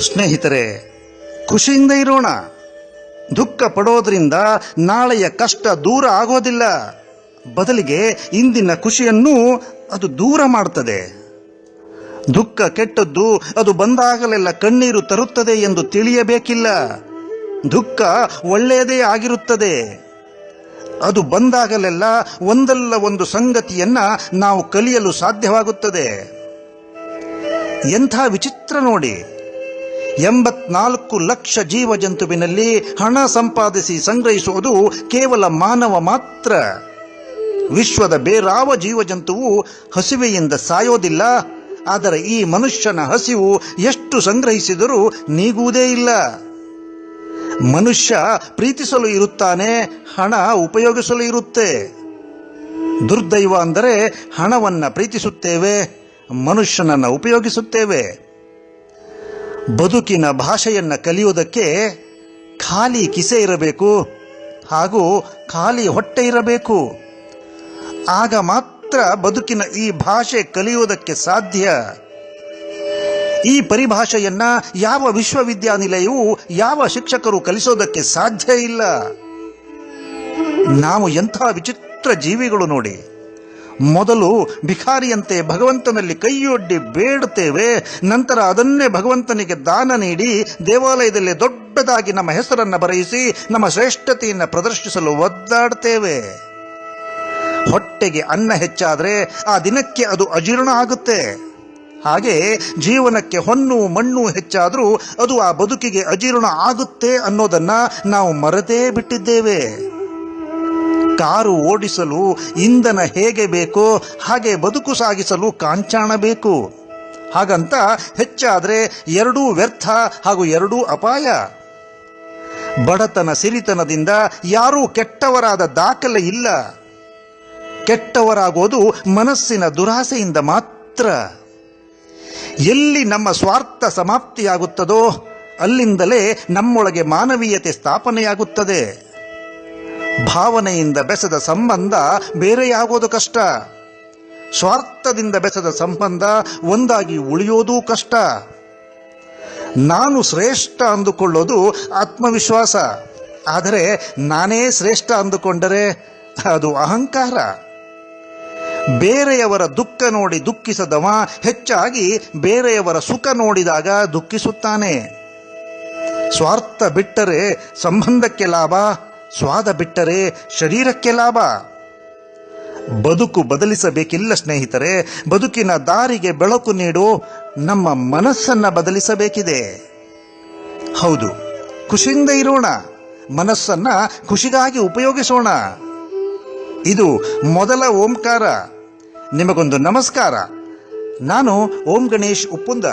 ಸ್ನೇಹಿತರೆ, ಖುಷಿಯಿಂದ ಇರೋಣ. ದುಃಖ ಪಡೋದ್ರಿಂದ ನಾಳೆಯ ಕಷ್ಟ ದೂರ ಆಗೋದಿಲ್ಲ. ಬದಲಿಗೆ ಇಂದಿನ ಖುಷಿಯನ್ನು ಅದು ದೂರ ಮಾಡುತ್ತದೆ ದುಃಖ ಕೆಟ್ಟದ್ದು ಅದು ಬಂದಾಗಲೆಲ್ಲ ಕಣ್ಣೀರು ತರುತ್ತದೆ ಎಂದು ತಿಳಿಯಬೇಕಿಲ್ಲ. ದುಃಖ ಒಳ್ಳೆಯದೇ ಆಗಿರುತ್ತದೆ. ಅದು ಬಂದಾಗಲೆಲ್ಲ ಒಂದಲ್ಲ ಒಂದು ಸಂಗತಿಯನ್ನ ನಾವು ಕಲಿಯಲು ಸಾಧ್ಯವಾಗುತ್ತದೆ. ಎಂಥ ವಿಚಿತ್ರ ನೋಡಿ. ಎಂಬತ್ನಾಲ್ಕು ಲಕ್ಷ ಜೀವ ಜಂತುವಿನಲ್ಲಿ ಹಣ ಸಂಪಾದಿಸಿ ಸಂಗ್ರಹಿಸುವುದು ಕೇವಲ ಮಾನವ ಮಾತ್ರ. ವಿಶ್ವದ ಬೇರಾವ ಜೀವಜಂತುವು ಹಸಿವೆಯಿಂದ ಸಾಯೋದಿಲ್ಲ. ಆದರೆ ಈ ಮನುಷ್ಯನ ಹಸಿವು ಎಷ್ಟು ಸಂಗ್ರಹಿಸಿದರೂ ನೀಗುವುದೇ ಇಲ್ಲ. ಮನುಷ್ಯ ಪ್ರೀತಿಸಲು ಇರುತ್ತಾನೆ, ಹಣ ಉಪಯೋಗಿಸಲು ಇರುತ್ತೆ. ದುರ್ದೈವ ಅಂದರೆ ಹಣವನ್ನು ಪ್ರೀತಿಸುತ್ತೇವೆ, ಮನುಷ್ಯನನ್ನು ಉಪಯೋಗಿಸುತ್ತೇವೆ. ಬದುಕಿನ ಭಾಷೆಯನ್ನ ಕಲಿಯುವುದಕ್ಕೆ ಖಾಲಿ ಕಿಸೆ ಇರಬೇಕು ಹಾಗೂ ಖಾಲಿ ಹೊಟ್ಟೆ ಇರಬೇಕು. ಆಗ ಮಾತ್ರ ಬದುಕಿನ ಈ ಭಾಷೆ ಕಲಿಯುವುದಕ್ಕೆ ಸಾಧ್ಯ. ಈ ಪರಿಭಾಷೆಯನ್ನ ಯಾವ ವಿಶ್ವವಿದ್ಯಾನಿಲಯವು, ಯಾವ ಶಿಕ್ಷಕರು ಕಲಿಸೋದಕ್ಕೆ ಸಾಧ್ಯ ಇಲ್ಲ. ನಾವು ಎಂಥ ವಿಚಿತ್ರ ಜೀವಿಗಳು ನೋಡಿ. ಮೊದಲು ಭಿಖಾರಿಯಂತೆ ಭಗವಂತನಲ್ಲಿ ಕೈಯೊಡ್ಡಿ ಬೇಡುತ್ತೇವೆ, ನಂತರ ಅದನ್ನೇ ಭಗವಂತನಿಗೆ ದಾನ ನೀಡಿ ದೇವಾಲಯದಲ್ಲಿ ದೊಡ್ಡದಾಗಿ ನಮ್ಮ ಹೆಸರನ್ನು ಬರೆಯಿಸಿ, ನಮ್ಮ ಶ್ರೇಷ್ಠತೆಯನ್ನು ಪ್ರದರ್ಶಿಸಲು ಒದ್ದಾಡ್ತೇವೆ. ಹೊಟ್ಟೆಗೆ ಅನ್ನ ಹೆಚ್ಚಾದರೆ ಆ ದಿನಕ್ಕೆ ಅದು ಅಜೀರ್ಣ ಆಗುತ್ತೆ. ಹಾಗೆ ಜೀವನಕ್ಕೆ ಹೊನ್ನು ಮಣ್ಣು ಹೆಚ್ಚಾದರೂ ಅದು ಆ ಬದುಕಿಗೆ ಅಜೀರ್ಣ ಆಗುತ್ತೆ ಅನ್ನೋದನ್ನು ನಾವು ಮರೆತೇ ಬಿಟ್ಟಿದ್ದೇವೆ. ಕಾರು ಓಡಿಸಲು ಇಂಧನ ಹೇಗೆ ಬೇಕೋ, ಹಾಗೆ ಬದುಕು ಸಾಗಿಸಲು ಕಾಂಚಾಣ ಬೇಕು? ಹಾಗಂತ ಹೆಚ್ಚಾದರೆ ಎರಡೂ ವ್ಯರ್ಥ ಹಾಗೂ ಎರಡೂ ಅಪಾಯ. ಬಡತನ ಸಿರಿತನದಿಂದ ಯಾರೂ ಕೆಟ್ಟವರಾದ ದಾಖಲೆ ಇಲ್ಲ. ಕೆಟ್ಟವರಾಗೋದು ಮನಸ್ಸಿನ ದುರಾಸೆಯಿಂದ ಮಾತ್ರ. ಎಲ್ಲಿ ನಮ್ಮ ಸ್ವಾರ್ಥ ಸಮಾಪ್ತಿಯಾಗುತ್ತದೋ, ಅಲ್ಲಿಂದಲೇ ನಮ್ಮೊಳಗೆ ಮಾನವೀಯತೆ ಸ್ಥಾಪನೆಯಾಗುತ್ತದೆ. ಭಾವನೆಯಿಂದ ಬೆಸೆದ ಸಂಬಂಧ ಬೇರೆಯಾಗೋದು ಕಷ್ಟ. ಸ್ವಾರ್ಥದಿಂದ ಬೆಸೆದ ಸಂಬಂಧ ಒಂದಾಗಿ ಉಳಿಯೋದೂ ಕಷ್ಟ. ನಾನು ಶ್ರೇಷ್ಠ ಅಂದುಕೊಳ್ಳೋದು ಆತ್ಮವಿಶ್ವಾಸ. ಆದರೆ ನಾನೇ ಶ್ರೇಷ್ಠ ಅಂದುಕೊಂಡರೆ ಅದು ಅಹಂಕಾರ. ಬೇರೆಯವರ ದುಃಖ ನೋಡಿ ದುಃಖಿಸದವ ಹೆಚ್ಚಾಗಿ ಬೇರೆಯವರ ಸುಖ ನೋಡಿದಾಗ ದುಃಖಿಸುತ್ತಾನೆ. ಸ್ವಾರ್ಥ ಬಿಟ್ಟರೆ ಸಂಬಂಧಕ್ಕೆ ಲಾಭ ಸ್ವಾದ ಬಿಟ್ಟರೆ ಶರೀರಕ್ಕೆ ಲಾಭ. ಬದುಕು ಬದಲಿಸಬೇಕಿಲ್ಲ ಸ್ನೇಹಿತರೆ, ಬದುಕಿನ ದಾರಿಗೆ ಬೆಳಕು ನೀಡು ನಮ್ಮ ಮನಸ್ಸನ್ನ ಬದಲಿಸಬೇಕಿದೆ. ಹೌದು, ಖುಷಿಯಿಂದ ಇರೋಣ, ಮನಸ್ಸನ್ನ ಖುಷಿಗಾಗಿ ಉಪಯೋಗಿಸೋಣ. ಇದು ಮೊದಲ ಓಂಕಾರ. ನಿಮಗೊಂದು ನಮಸ್ಕಾರ. ನಾನು ಓಂ ಗಣೇಶ್ ಉಪ್ಪುಂದ.